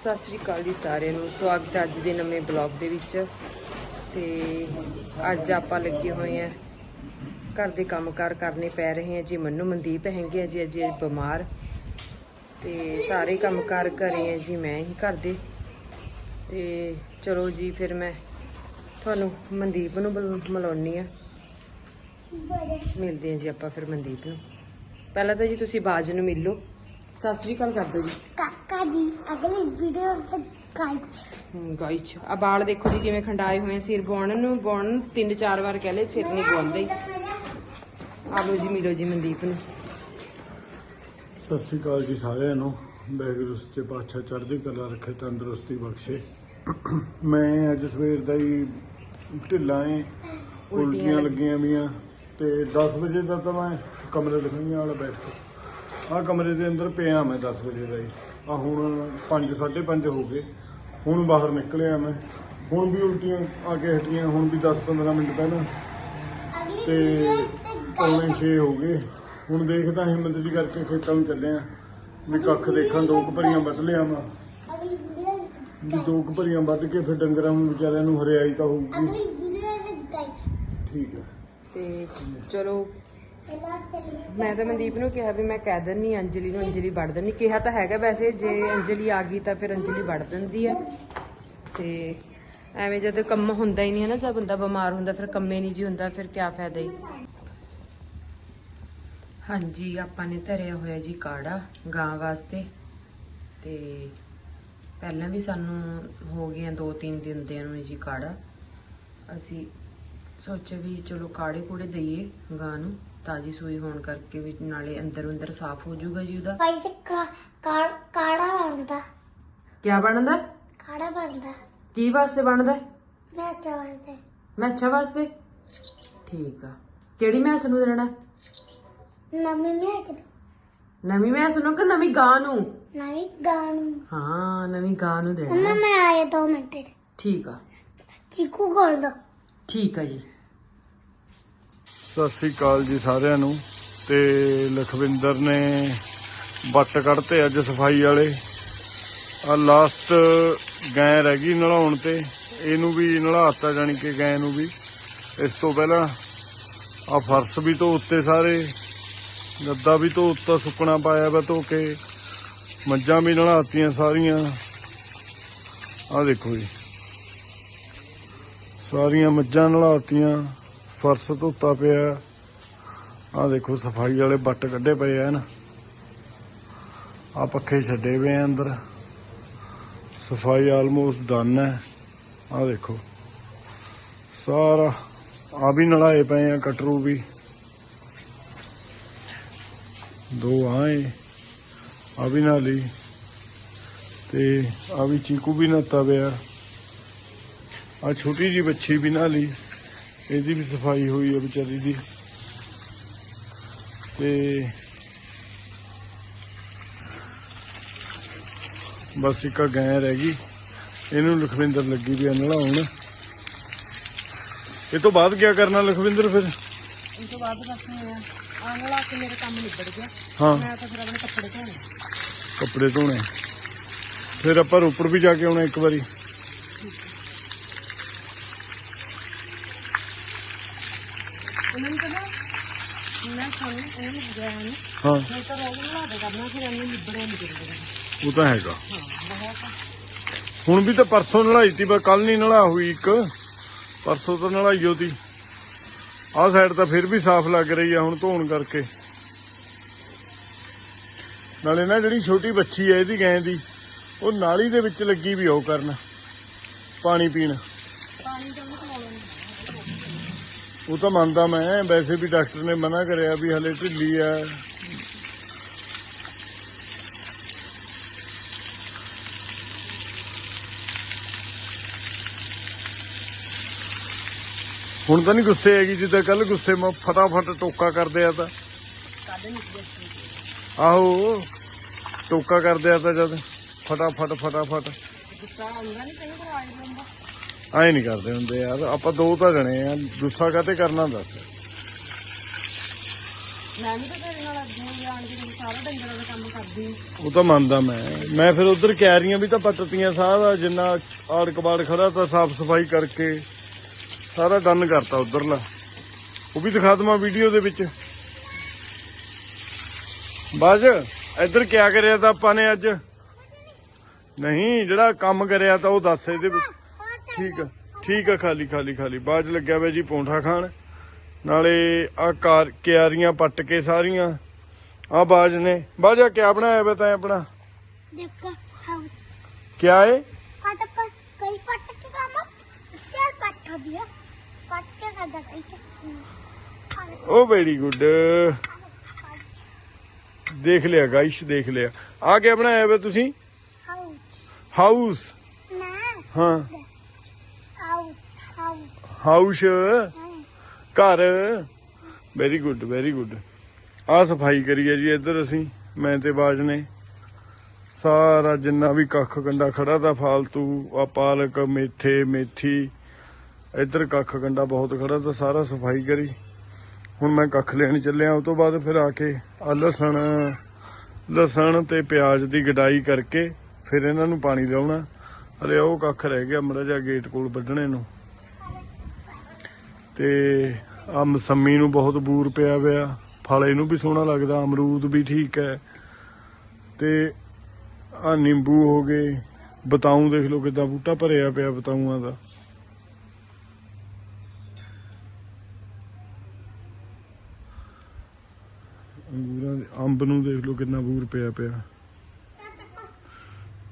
ਸਤਿ ਸ੍ਰੀ ਅਕਾਲ ਜੀ ਸਾਰਿਆਂ ਨੂੰ। ਸਵਾਗਤ ਹੈ ਅੱਜ ਦੇ ਨਵੇਂ ਬਲੌਗ ਦੇ ਵਿੱਚ। ਤੇ ਅੱਜ ਆਪਾਂ ਲੱਗੇ ਹੋਏ ਆ ਘਰ ਦੇ ਕੰਮਕਾਰ ਕਰਨੇ ਪੈ ਰਹੇ ਆ ਜੀ। ਮੰਨੂ ਮਨਦੀਪ ਹੈਗੇ ਆ ਜੀ, ਅਜੇ ਬਿਮਾਰ। ਤੇ ਸਾਰੇ ਕੰਮਕਾਰ ਕਰੇ ਆ ਜੀ ਮੈਂ ਹੀ ਘਰ ਦੇ। ਤੇ ਚਲੋ ਜੀ, ਫਿਰ ਮੈਂ ਤੁਹਾਨੂੰ ਮਨਦੀਪ ਨੂੰ ਬੁਲ- ਮਿਲਾਉਣੀ ਆ। ਮਿਲਦੇ ਆ ਜੀ ਆਪਾਂ ਫਿਰ ਮਨਦੀਪ ਨੂੰ। ਪਹਿਲਾਂ ਤਾਂ ਜੀ ਤੁਸੀਂ ਬਾਜ ਨੂੰ ਮਿਲ ਲਓ। ਸਤਿ ਸ੍ਰੀ ਅਕਾਲ ਕਰ ਦਿਓ ਜੀ। ਕਾਕਾ ਜੀ ਅਗਲੀ ਵੀਡੀਓ ਵਿੱਚ ਕਾਇਚ ਗਾਈ ਚ। ਆ ਬਾਲ ਦੇਖੋ ਜੀ ਕਿਵੇਂ ਖੰਡਾਏ ਹੋਏ ਆ ਸਿਰ ਬੁਣਨ ਨੂੰ। ਬੁਣਨ ਤਿੰਨ ਚਾਰ ਵਾਰ ਕਹਿ ਲਏ ਸਿਰ ਨਹੀਂ ਬੁਣਦੇ ਆ ਲੋ ਜੀ ਮਿਲੋ ਜੀ ਮਨਦੀਪ ਨੂੰ। ਸਤਿ ਸ੍ਰੀ ਅਕਾਲ ਜੀ ਸਾਰਿਆਂ ਨੂੰ। ਵਾਹਿਗੁਰੂ ਸੱਚੇ ਪਾਤਸ਼ਾਹ ਚੜ੍ਹਦੀ ਕਲਾ ਰੱਖੇ ਤੰਦਰੁਸਤੀ ਬਖਸ਼ੇ। ਮੈਂ ਅੱਜ ਸਵੇਰ ਦਾ ਹੀ ਢਿੱਲਾ ਏ ਉਲਟੀਆਂ ਲੱਗੀਆਂ। ਵੀਆਂ ਤੇ 10 ਵਜੇ ਦਾ ਤਾਂ ਮੈਂ ਕਮਰੇ ਦਿਖਾਈਆਂ ਵਾਲਾ ਬੈਠ। ਕੇ ਆਹ ਕਮਰੇ ਦੇ ਅੰਦਰ ਪਿਆ ਮੈਂ 10 ਵਜੇ ਦਾ ਹੀ ਆ ਹੁਣ 5 5:30 ਹੋ ਗਏ। ਹੁਣ ਬਾਹਰ ਨਿਕਲਿਆ ਮੈਂ। ਹੁਣ ਵੀ ਉਲਟੀਆਂ ਆ ਕੇ ਹਟੀਆਂ ਹੁਣ ਵੀ 10-15 ਮਿੰਟ ਪਹਿਲਾਂ। ਤੇ ਪੌਣੇ 6 ਹੋ ਗਏ। ਹੁਣ ਦੇਖਦਾ ਹਿੰਮਤ ਜੀ ਕਰਕੇ ਖੇਤਾਂ ਨੂੰ ਚੱਲਿਆ। ਵੀ ਕੱਖ ਦੇਖਾਂ ਦੋ ਕੁ ਭਰੀਆਂ ਵੱਢ ਲਿਆ ਮੈਂ। ਵੀ ਦੋ ਕੁ ਭਰੀਆਂ ਵੱਢ ਕੇ ਫਿਰ ਡੰਗਰਾਂ ਨੂੰ ਵਿਚਾਰਿਆਂ ਨੂੰ ਹਰਿਆਈ ਤਾਂ ਹੋਊਗੀ। ਠੀਕ ਹੈ। ਤੇ ਚਲੋ ਮੈਂ ਤਾਂ ਮਨਦੀਪ ਨੂੰ ਕਿਹਾ ਵੀ ਮੈਂ ਕਹਿ ਦਿੰਨੀ ਅੰਜਲੀ ਨੂੰ ਅੰਜਲੀ ਵੜ ਦਿੰਨੀ ਕਿਹਾ ਤਾਂ ਹੈਗਾ ਵੈਸੇ, ਜੇ ਅੰਜਲੀ ਆ ਗਈ ਤਾਂ ਫਿਰ ਅੰਜਲੀ ਵੜ ਦਿੰਦੀ ਆ ਤੇ ਐਵੇਂ ਜਦੋਂ ਕੰਮ ਹੁੰਦਾ ਹੀ ਨਹੀਂ ਹੈ ਨਾ, ਜਦ ਬੰਦਾ ਬਿਮਾਰ ਹੁੰਦਾ, ਫਿਰ ਕੰਮੇ ਨਹੀਂ ਜੀ ਹੁੰਦਾ, ਫਿਰ ਕੀ ਫਾਇਦਾ ਹੀ? ਹਾਂਜੀ, ਆਪਾਂ ਨੇ ਧਰਿਆ ਹੋਇਆ ਜੀ ਕਾੜਾ ਗਾਂ ਵਾਸਤੇ। ਤੇ ਪਹਿਲਾਂ ਵੀ ਸਾਨੂੰ ਹੋ ਗਈਆਂ ਦੋ ਤਿੰਨ ਦਿਨ ਦੇ ਨੂੰ ਜੀ ਕਾੜਾ। ਅਸੀਂ ਸੋਚਿਆ ਵੀ ਚਲੋ ਕਾੜੇ ਕੂੜੇ ਦਈਏ ਗਾਂ ਨੂੰ। ਤਾਜੀ ਸੂਈ ਹੋਣ ਕਰਕੇ ਵੀ ਨਾਲੇ ਅੰਦਰ ਅੰਦਰ ਸਾਫ਼ ਹੋ ਜਾਊਗਾ ਜੀ ਉਹਦਾ। ਕਾਇਚ ਕਾੜਾ ਬਣਦਾ। ਕੀ ਬਣਦਾ? ਕਾੜਾ ਬਣਦਾ। ਕੀ ਵਾਸਤੇ ਬਣਦਾ? ਮੈਂ ਚਾਹਦੇ ਮੈਚਾ ਵਾਸਤੇ? ਠੀਕ ਆ। ਕਿਹੜੀ ਮੈਸ ਨੂੰ ਦੇਣਾ? ਨਵੀਂ ਮੈਂ ਕਿ ਨਵੀਂ ਮੈਸ ਨੂੰ ਕਿ ਨਵੀਂ ਗਾਂ ਨੂੰ? ਨਵੀਂ ਗਾਣ ਹਾਂ ਨਵੀਂ ਗਾਂ ਨੂੰ ਦੇਣਾ। ਮੰਮਾ ਮੈਂ ਆਇਆ 2 ਮਿੰਟ ਚ। ਠੀਕ ਆ। ਚੀਕੂ ਗੋਲ ਦੋ। ਠੀਕ ਆ ਜੀ। ਸਤਿ ਸ੍ਰੀ ਅਕਾਲ ਜੀ ਸਾਰਿਆਂ ਨੂੰ। ਤੇ ਲਖਵਿੰਦਰ ਨੇ ਬੱਟ ਕੱਢਤੇ ਅੱਜ ਸਫ਼ਾਈ ਵਾਲੇ। ਆ ਲਾਸਟ ਗੈਂ ਰਹਿ ਗਈ ਨਲਾਉਣ ਤੇ। ਇਹਨੂੰ ਵੀ ਨਲਾਤਾ ਜਾਣੀ ਕਿ ਗੈਂ ਨੂੰ ਵੀ। ਇਸ ਤੋਂ ਪਹਿਲਾਂ ਆ ਫਰਸ਼ ਵੀ ਤੋਂ ਉੱਤੇ ਸਾਰੇ। ਗੱਦਾ ਵੀ ਤੋਂ ਉੱਤੇ ਸੁੱਕਣਾ ਪਾਇਆ ਵਾ ਧੋ ਕੇ। ਮੱਝਾਂ ਵੀ ਨਲਾਤੀਆਂ ਸਾਰੀਆਂ। ਆ ਦੇਖੋ ਜੀ। ਸਾਰੀਆਂ ਮੱਝਾਂ ਨਲਾਤੀਆਂ। ਫਰਸ਼ ਧੋਤਾ ਪਿਆ। ਆ ਦੇਖੋ, ਸਫ਼ਾਈ ਵਾਲੇ ਬੱਟ ਕੱਢੇ ਪਏ ਆ ਨਾ। ਆ ਪੱਖੇ ਛੱਡੇ ਪਏ ਆ ਅੰਦਰ। ਸਫ਼ਾਈ ਆਲਮੋਸਟ ਡਨ ਹੈ। ਆ ਦੇਖੋ। ਸਾਰਾ ਆ ਵੀ ਨਲਾਏ ਪਏ ਆ, ਕਟਰੂ ਵੀ। ਦੋ ਆਏ ਆ ਵੀ ਨਾਲੀ। ਤੇ ਆ ਵੀ ਚੀਕੂ ਵੀ ਨਹਾਤਾ ਪਿਆ। ਆ ਛੋਟੀ ਜੀ ਬੱਚੀ ਵੀ ਨਾਲੀ। ਇਹਦੀ ਵੀ ਸਫ਼ਾਈ ਹੋਈ ਹੈ ਵਿਚਾਰੀ ਦੀ। ਤੇ ਬਸ ਇੱਕ ਗੈਂ ਰਹਿ ਗਈ। ਇਹਨੂੰ ਲਖਵਿੰਦਰ ਲੱਗੀ ਵੀ ਆ ਨਲਾਉਣ। ਇਹ ਤੋਂ ਬਾਅਦ ਕੀ ਕਰਨਾ ਲਖਵਿੰਦਰ ਫਿਰ? ਇਸ ਤੋਂ ਬਾਅਦ ਬਸ ਆਂਗਲਾ ਕੇ ਮੇਰਾ ਕੰਮ ਨਿਬੜ ਗਿਆ। ਹਾਂ। ਮੈਂ ਤਾਂ ਫਿਰ ਆਪਣੇ ਕੱਪੜੇ ਧੋਣੇ। ਕੱਪੜੇ ਧੋਣੇ। ਫਿਰ ਆਪਾਂ ਰੋਪੜ ਵੀ ਜਾ ਕੇ ਆਉਣਾ ਇੱਕ ਵਾਰੀ ਉਹਨਾਂ ਨੂੰ ਕਹਿੰਦਾ ਮੈਂ ਸਾਨੂੰ ਉਹਨਾਂ ਨੂੰ ਗਿਆ ਨਹੀਂ ਹਾਂ। ਮੈਂ ਤਾਂ ਰੋਗ ਬਣਾ ਦੇ ਕਰਨਾ ਫਿਰ ਇਹਨੂੰ ਨਿਬੜਿਆ ਨਹੀਂ ਕਰਦਾ ਉਹ ਤਾਂ ਹੈਗਾ। ਹੁਣ ਵੀ ਤਾਂ ਪਰਸੋਂ ਨਲਾਈ ਤੀ ਪਰ ਕੱਲ ਨਹੀਂ ਨਲਾ ਹੋਈ ਇੱਕ। ਪਰਸੋਂ ਤਾਂ ਨਲਾਈ ਉਹਦੀ। ਆਹ ਸਾਈਡ ਤਾਂ ਫਿਰ ਵੀ ਸਾਫ਼ ਲੱਗ ਰਹੀ ਆ ਹੁਣ ਧੋਣ ਕਰਕੇ। ਨਾਲੇ ਨਾ ਜਿਹੜੀ ਛੋਟੀ ਬੱਚੀ ਹੈ ਇਹਦੀ ਗੈਂ ਦੀ ਉਹ ਨਾਲੀ ਦੇ ਵਿੱਚ ਲੱਗੀ ਵੀ ਉਹ ਕਰਨ ਪਾਣੀ ਪੀਣ। ਪਾਣੀ ਤਾਂ ਉਹਨੂੰ ਉਹ ਤਾਂ ਮੰਨਦਾ ਮੈਂ ਵੈਸੇ ਵੀ ਡਾਕਟਰ ਨੇ ਮਨਾ ਕਰਿਆ ਵੀ ਹਲੇ ਢਿੱਲੀ ਆ ਹੁਣ ਤਾਂ ਨਹੀਂ ਗੁੱਸੇ ਹੈਗੀ ਜਿੱਦਾਂ ਕੱਲ ਗੁੱਸੇ ਮੈਂ ਫਟਾਫਟ ਟੋਕਾ ਕਰਦੇ ਆ ਤਾਂ। ਆਹੋ ਟੋਕਾ ਕਰਦੇ ਆ ਤਾਂ ਜਦ ਫਟਾਫਟ ਫਟਾਫਟ। ਗੁੱਸਾ ਆਉਂਦਾ ਨਹੀਂ ਕਈ ਵਾਰ ਆ ਜਾਂਦਾ ਐਂ ਨਹੀਂ ਕਰਦੇ ਹੁੰਦੇ ਯਾਰ ਆਪਾਂ ਦੋ ਤਾਂ ਜਣੇ ਆ ਗੁੱਸਾ ਕਾਤੇ ਕਰਨਾ ਦੱਸ। ਮੈਂ ਵੀ ਤਾਂ ਤੇਰੇ ਨਾਲ ਅੱਗੇ ਜਾਣ ਕੇ ਜਦੋਂ ਸਾਰਾ ਡੰਗਰਾਂ ਦਾ ਕੰਮ ਕਰਦੀ ਹਾਂ। ਉਹ ਤਾਂ ਮੰਨਦਾ ਮੈਂ। ਮੈਂ ਫਿਰ ਉਧਰ ਕਿਆਰੀਆਂ ਵੀ ਤਾਂ ਪੱਟਤੀਆਂ ਸਾਰਾ ਜਿੰਨਾ ਆੜ ਕਬਾੜ ਖੜਾ ਤਾਂ ਸਾਫ਼ ਸਫ਼ਾਈ ਕਰਕੇ ਸਾਰਾ ਡਨ ਕਰਤਾ ਉਧਰਲਾ। ਉਹ ਵੀ ਦਿਖਾ ਦਵਾਂ ਵੀਡੀਓ ਦੇ ਵਿੱਚ। ਬਾਜ ਇੱਧਰ ਕਿਆ ਕਰਿਆ ਤਾਂ ਆਪਾਂ ਨੇ ਅੱਜ? ਨਹੀਂ ਜਿਹੜਾ ਕੰਮ ਕਰਿਆ ਤਾਂ ਉਹ ਦੱਸ ਇਹਦੇ ਵਿੱਚ। ਠੀਕ ਆ ਠੀਕ ਆ ਖਾਲੀ ਖਾਲੀ ਖਾਲੀ। ਬਾਜ ਚ ਲੱਗਿਆ ਵੇ ਜੀ ਪੌਂਠਾ ਖਾਣ। ਨਾਲੇ ਆ ਕਾਰ ਕਿਆਰੀਆਂ ਪੱਟ ਕੇ ਸਾਰੀਆਂ। ਆ ਬਾਜ ਨੇ। ਬਾਜਾ ਕਿਆ ਬਣਾਇਆ ਵੇ ਤੈਂ ਆਪਣਾ? ਦੇਖੋ ਕਿਆ ਏ? ਓ ਵੈਰੀ ਗੁੱਡ ਦੇਖ ਲਿਆ ਗਾਇਸ਼ ਦੇਖ ਲਿਆ। ਆ ਕਿਆ ਬਣਾਇਆ ਵੇ ਤੁਸੀਂ? ਹਾਊਸ। ਹਾਂ। ਹਾਊਸ, ਘਰ। ਵੈਰੀ ਗੁੱਡ ਵੈਰੀ ਗੁੱਡ ਆ ਸਫ਼ਾਈ ਕਰੀ ਹੈ ਜੀ ਇੱਧਰ ਅਸੀਂ, ਮੈਂ ਤੇ ਬਾਜ ਨੇ। ਸਾਰਾ ਜਿੰਨਾ ਵੀ ਕੱਖ ਕੰਡਾ ਖੜਾ ਤਾਂ ਫਾਲਤੂ, ਆ ਪਾਲਕ, ਮੇਥੇ, ਮੇਥੀ, ਇੱਧਰ ਕੱਖ ਕੰਡਾ ਬਹੁਤ ਖੜਾ ਤਾਂ ਸਾਰਾ ਸਫ਼ਾਈ ਕਰੀ। ਹੁਣ ਮੈਂ ਕੱਖ ਲੈਣ ਚੱਲਿਆ ਉਸ ਤੋਂ ਬਾਅਦ ਫਿਰ ਆ ਕੇ, ਆ ਲਸਣ। ਲਸਣ ਤੇ ਪਿਆਜ਼ ਦੀ ਗਡਾਈ ਕਰਕੇ ਫਿਰ ਇਹਨਾਂ ਨੂੰ ਪਾਣੀ ਲਾਉਣਾ। ਹਲੇ ਉਹ ਕੱਖ ਰਹਿ ਗਿਆ, ਮੜਾ ਜਾ ਗੇਟ ਕੋਲ ਵੱਢਣੇ ਨੂੰ। ਤੇ ਆ ਮਸੰਮੀ ਨੂੰ ਬਹੁਤ ਬੂਰ ਪਿਆ ਪਿਆ ਫਲ ਇਹਨੂੰ ਵੀ ਸੋਹਣਾ ਲੱਗਦਾ, ਅਮਰੂਦ ਵੀ ਠੀਕ ਹੈ। ਤੇ ਆ ਨਿੰਬੂ ਹੋ ਗਏ। ਬਤਾਉ ਦੇਖ ਲਓ ਕਿਦਾਂ ਬੂਟਾ ਭਰਿਆ ਪਿਆ ਬਤਾਉਂਾਂ ਦਾ। ਅੰਗੂਰਾਂ ਦੇ ਅੰਬ ਨੂੰ ਦੇਖ ਲੋ ਕਿੰਨਾ ਬੂਰ ਪਿਆ ਪਿਆ।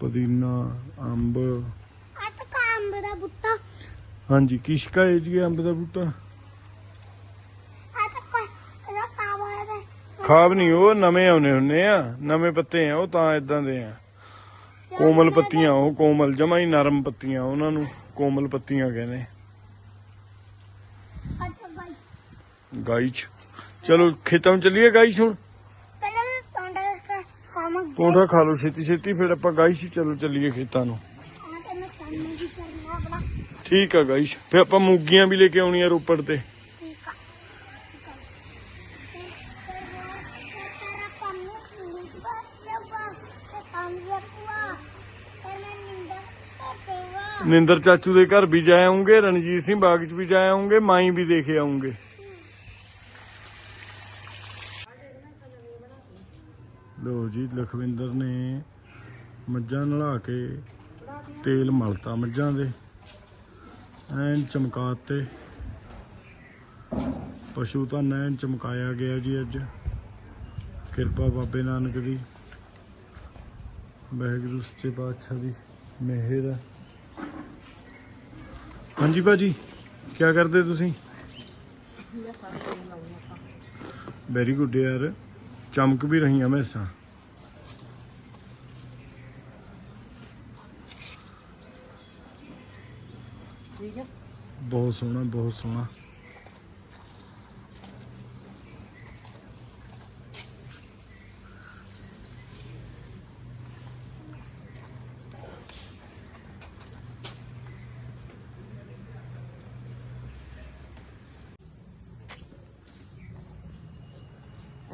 ਪੁਦੀਨਾ, ਅੰਬ। ਆ ਤਾਂ ਅੰਬ ਦਾ ਬੂਟਾ। ਹਾਂਜੀ ਕਿਸ਼ਕਾ ਹੈ ਜੀ ਅੰਬ ਦਾ ਬੂਟਾ? ਖਾਬ ਨਹੀਂ ਉਹ ਨਵੇਂ ਆਉਨੇ ਹੁੰਨੇ ਆ ਨਵੇਂ ਪੱਤੇ ਆ ਉਹ ਤਾਂ ਇਦਾਂ ਦੇ ਆ। ਕੋਮਲ ਪੱਤੀਆਂ ਉਹ ਕੋਮਲ ਜਮਾ ਹੀ ਨਰਮ ਪੱਤੀਆਂ ਉਹਨਾਂ ਨੂੰ ਕੋਮਲ ਪੱਤੀਆਂ ਕਹਿੰਦੇ। ਗਾਇਚ ਚਲੋ ਖੇਤਾਂ ਨੂੰ ਚੱਲੀਏ ਗਾਇਚ ਹੁਣ? ਪੌਂਡਾ ਖਾ ਲਓ ਛੇਤੀ ਛੇਤੀ ਫਿਰ ਆਪਾਂ ਗਾਇਚ ਚਲੋ ਚੱਲੀਏ ਖੇਤਾਂ ਨੂੰ। ਠੀਕ ਆ ਗਾਇਸ। ਫੇ ਆਪਾਂ ਮੂਗੀਆਂ ਵੀ ਲੈ ਕੇ ਆਉਣੀਆਂ ਰੋਪੜ ਤੇ। ਨਿੰਦਰ ਚਾਚੂ ਦੇ ਘਰ ਵੀ ਜਾਏ ਆਉਂਗੇ ਰਣਜੀਤ ਸਿੰਘ ਬਾਗ ਚ ਵੀ ਜਾਏ ਆਉਂਗੇ ਮਾਈ ਵੀ ਦੇਖੇ ਆਉਂਗੇ। ਲੋ ਜੀ ਲਖਵਿੰਦਰ ਨੇ ਮੱਝਾਂ ਨਲਾ ਕੇ ਤੇਲ ਮਲਤਾ ਮੱਝਾਂ ਦੇ। ਐਨ ਚਮਕਾਤੇ ਪਸ਼ੂ ਤਾਂ ਐਨ ਚਮਕਾਇਆ ਗਿਆ ਜੀ ਅੱਜ। ਕਿਰਪਾ ਬਾਬੇ ਨਾਨਕ ਦੀ। ਵਾਹਿਗੁਰੂ ਸੱਚੇ ਪਾਤਸ਼ਾਹ ਦੀ ਮਿਹਰ। ਹੈ ਹਾਂਜੀ ਭਾਜੀ ਕੀ ਕਰਦੇ ਤੁਸੀਂ? ਵੈਰੀ ਗੁੱਡ ਯਾਰ। ਚਮਕ ਵੀ ਰਹੀਆਂ ਮੈਸਾਂ ਠੀਕ ਹੈ ਬਹੁਤ ਸੋਹਣਾ ਬਹੁਤ ਸੋਹਣਾ।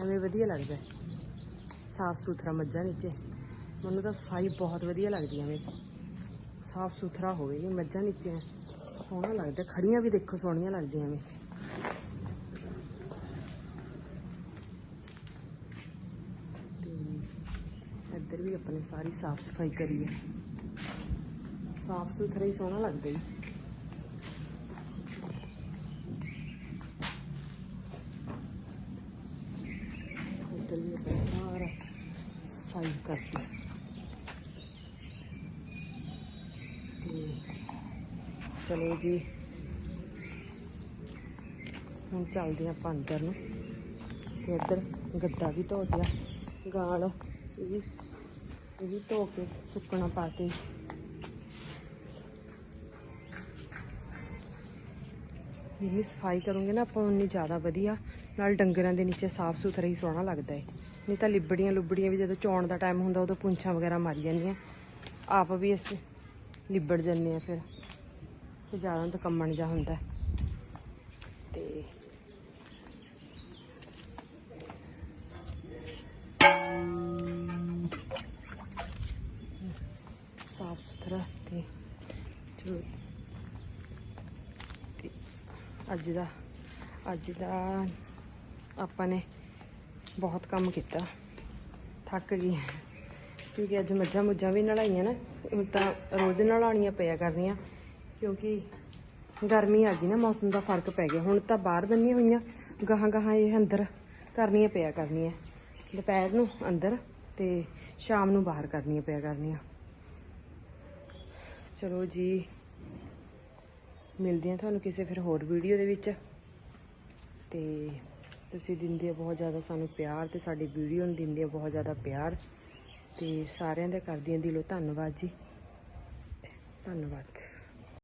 ਐਵੇਂ ਵਧੀਆ ਲੱਗਦਾ ਸਾਫ਼ ਸੁਥਰਾ ਮੱਝਾਂ ਨੀਚੇ ਮੈਨੂੰ ਤਾਂ ਸਫ਼ਾਈ ਬਹੁਤ ਵਧੀਆ ਲੱਗਦੀ ਐਵੇਂ ਸਾਫ਼ ਸੁਥਰਾ ਹੋਵੇ, ਮੱਝਾਂ ਨੀਚੇ ਸੋਹਣਾ ਲੱਗਦਾ, ਖੜੀਆਂ ਵੀ ਦੇਖੋ ਸੋਹਣੀਆਂ ਲੱਗਦੀਆਂ ਐਵੇਂ ਇੱਧਰ ਵੀ ਆਪਣੇ ਸਾਰੀ ਸਾਫ਼ ਸਫ਼ਾਈ ਕਰੀ ਹੈ। ਸਾਫ਼ ਸੁਥਰਾ ਹੀ ਸੋਹਣਾ ਲੱਗਦਾ ਜੀ। ਇੱਧਰ ਵੀ ਆਪਾਂ ਸਾਰਾ ਸਫ਼ਾਈ ਕਰਤੀ ਤੇ ਚਲੋ ਜੀ। ਹੁਣ ਚੱਲਦੇ ਹਾਂ ਆਪਾਂ ਅੰਦਰ ਨੂੰ। ਤੇ ਇੱਧਰ ਗੱਦਾ ਵੀ ਧੋ ਦਿਆ। ਗਾਲ ਇਹ ਇਹ ਵੀ ਧੋ ਕੇ ਸੁੱਕਣਾ ਪਾ ਕੇ। ਜਿੰਨੀ ਸਫ਼ਾਈ ਕਰੋਗੇ ਨਾ ਆਪਾਂ, ਉਨੀ ਜ਼ਿਆਦਾ ਵਧੀਆ। ਨਾਲ ਡੰਗਰਾਂ ਦੇ ਨੀਚੇ ਸਾਫ਼ ਸੁਥਰਾ ਹੀ ਸੋਹਣਾ ਲੱਗਦਾ ਹੈ ਨਹੀਂ ਤਾਂ ਲਿਬੜੀਆਂ ਲੁਬੜੀਆਂ ਵੀ ਜਦੋਂ ਚੌਣ ਦਾ ਟਾਈਮ ਹੁੰਦਾ, ਉਦੋਂ ਪੁੰਛਾਂ ਵਗੈਰਾ ਮਾਰੀ ਜਾਂਦੀਆਂ। ਆਪ ਵੀ ਅਸੀਂ ਲਿਬੜ ਜੰਨੇ ਆ ਫਿਰ। ਤੇ ਜ਼ਿਆਦਾ ਤਾਂ ਕੰਮਣ ਜਾ ਹੁੰਦਾ ਤੇ ਸਾਫ਼ ਸੁਥਰਾ ਤੇ ਜੋ ਤੇ ਅੱਜ ਦਾ ਅੱਜ ਦਾ ਆਪਾਂ ਨੇ ਬਹੁਤ ਕੰਮ ਕੀਤਾ। ਥੱਕ ਗਈ ਕਿਉਂਕਿ ਅੱਜ ਮੱਝਾਂ ਮੁੱਝਾਂ ਵੀ ਨਲਾਈਆਂ ਨਾ, ਹੁਣ ਤਾਂ ਰੋਜ਼ ਨਲਾਉਣੀਆਂ ਪਿਆ ਕਰਨੀਆਂ। ਕਿਉਂਕਿ ਗਰਮੀ ਆ ਗਈ ਨਾ, ਮੌਸਮ ਦਾ ਫ਼ਰਕ ਪੈ ਗਿਆ। ਹੁਣ ਤਾਂ ਬਾਹਰ ਬੰਨੀਆਂ ਹੋਈਆਂ, ਗਾਹਾਂ ਗਾਹਾਂ ਇਹ ਅੰਦਰ ਕਰਨੀਆਂ ਪਿਆ ਕਰਨੀਆਂ। ਦੁਪਹਿਰ ਨੂੰ ਅੰਦਰ ਤੇ ਸ਼ਾਮ ਨੂੰ ਬਾਹਰ ਕਰਨੀਆਂ ਪਿਆ ਕਰਨੀਆਂ। ਚਲੋ ਜੀ, ਮਿਲਦੇ ਹਾਂ ਤੁਹਾਨੂੰ ਕਿਸੇ ਫਿਰ ਹੋਰ ਵੀਡੀਓ ਦੇ ਵਿੱਚ। ਤੇ ਤੁਸੀਂ ਦਿੰਦੇ ਹੋ ਬਹੁਤ ਜ਼ਿਆਦਾ ਸਾਨੂੰ ਪਿਆਰ ਤੇ ਸਾਡੀ ਵੀਡੀਓ ਨੂੰ ਦਿੰਦੇ ਆ ਬਹੁਤ ਜ਼ਿਆਦਾ ਪਿਆਰ। ਤੇ ਸਾਰਿਆਂ ਦਾ ਕਰਦੀਆਂ ਦਿਲੋਂ ਧੰਨਵਾਦ ਜੀ। ਧੰਨਵਾਦ।